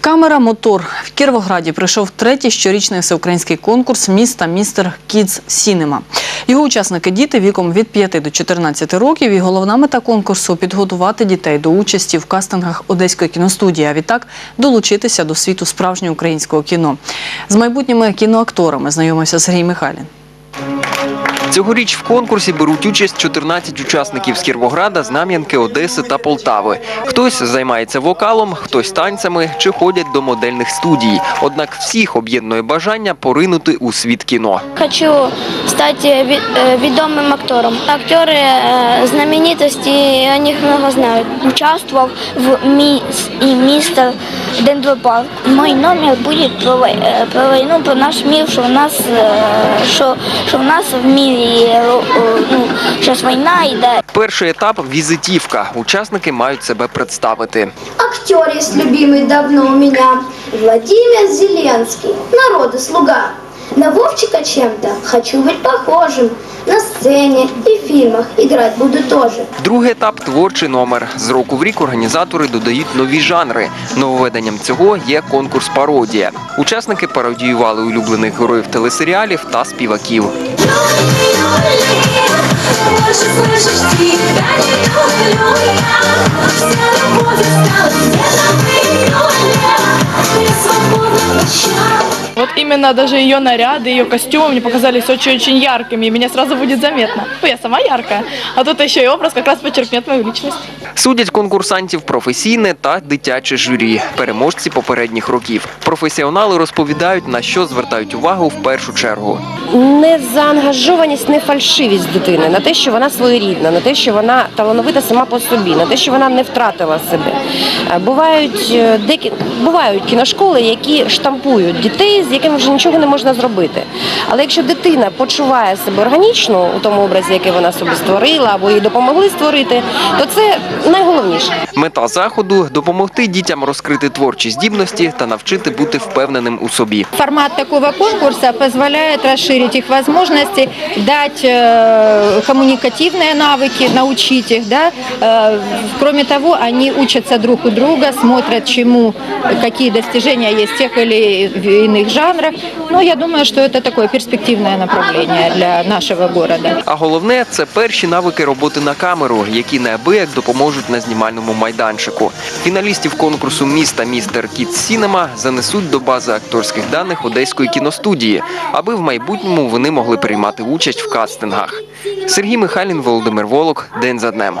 Камера Мотор в Кіровограді прийшов третій щорічний всеукраїнський конкурс міста Містер Кідс Сінема. Його учасники діти віком від 5 до 14 років. І головна мета конкурсу підготувати дітей до участі в кастингах Одеської кіностудії, а відтак долучитися до світу справжнього українського кіно. З майбутніми кіноакторами знайомився Сергій Михайлін. Цьогоріч в конкурсі беруть участь 14 учасників з Кіровограда, Знам'янки, Одеси та Полтави. Хтось займається вокалом, хтось танцями чи ходять до модельних студій. Однак всіх об'єднує бажання поринути у світ кіно. Хочу стать э, ви- э, ведомым актером. Актеры э, знаменитости, о них много знают. Участвовал в «Мисс» и «Мистер Дендропарк». Мой номер будет про, вой- э, про войну, про наш мир, что у нас, э, что, что у нас в мире э, ну, йде. война и Перший етап візитівка. Учасники мають себе представити. Актер є любимий давно у мене Владимир Зеленський, народу слуга. На Вовчика чем-то хочу быть похожим. На сцене и в фильмах играть буду тоже. Другий етап творчий номер. З року в рік організатори додають нові жанри. Нововведенням цього є конкурс пародія. Учасники пародіювали улюблених героїв телесеріалів та співаків. Именно даже ее наряды, ее костюмы мне показались очень-очень яркими, и меня сразу будет заметно. Ну, я сама яркая, а тут еще и образ как раз подчеркнет мою личность. Судять конкурсантів професійне та дитяче журі, переможці попередніх років. Професіонали розповідають, на що звертають увагу в першу чергу. Не заангажованість, не фальшивість дитини, на те, що вона своєрідна, на те, що вона талановита сама по собі, на те, що вона не втратила себе. Е, Бувають е, декі... бувають кіношколи, які штампують дітей, з якими вже нічого не можна зробити. Але якщо дитина почуває себе органічно у тому образі, який вона собі створила, або їй допомогли створити, то це найголовніше. Мета заходу допомогти дітям розкрити творчі здібності та навчити бути впевненим у собі. Формат такого конкурса позволяет расширить их возможности, дать э, коммуникативные навыки, научить их. Да? Э, кроме того, они учатся друг у друга, смотрят, чему, какие достижения есть в тех или иных жанрах. Но я думаю, что это такое перспективное направление для нашего города. А головне це перші навики роботи на камеру, які неабияк допоможуть на знімальному майданчику. Фіналістів конкурсу міста Містер Кіт Сінема занесуть до бази акторських даних Одеської кіностудії, аби в майбутньому вони могли приймати участь в кастингах. Сергій Михайлін, Володимир Волок, день за днем.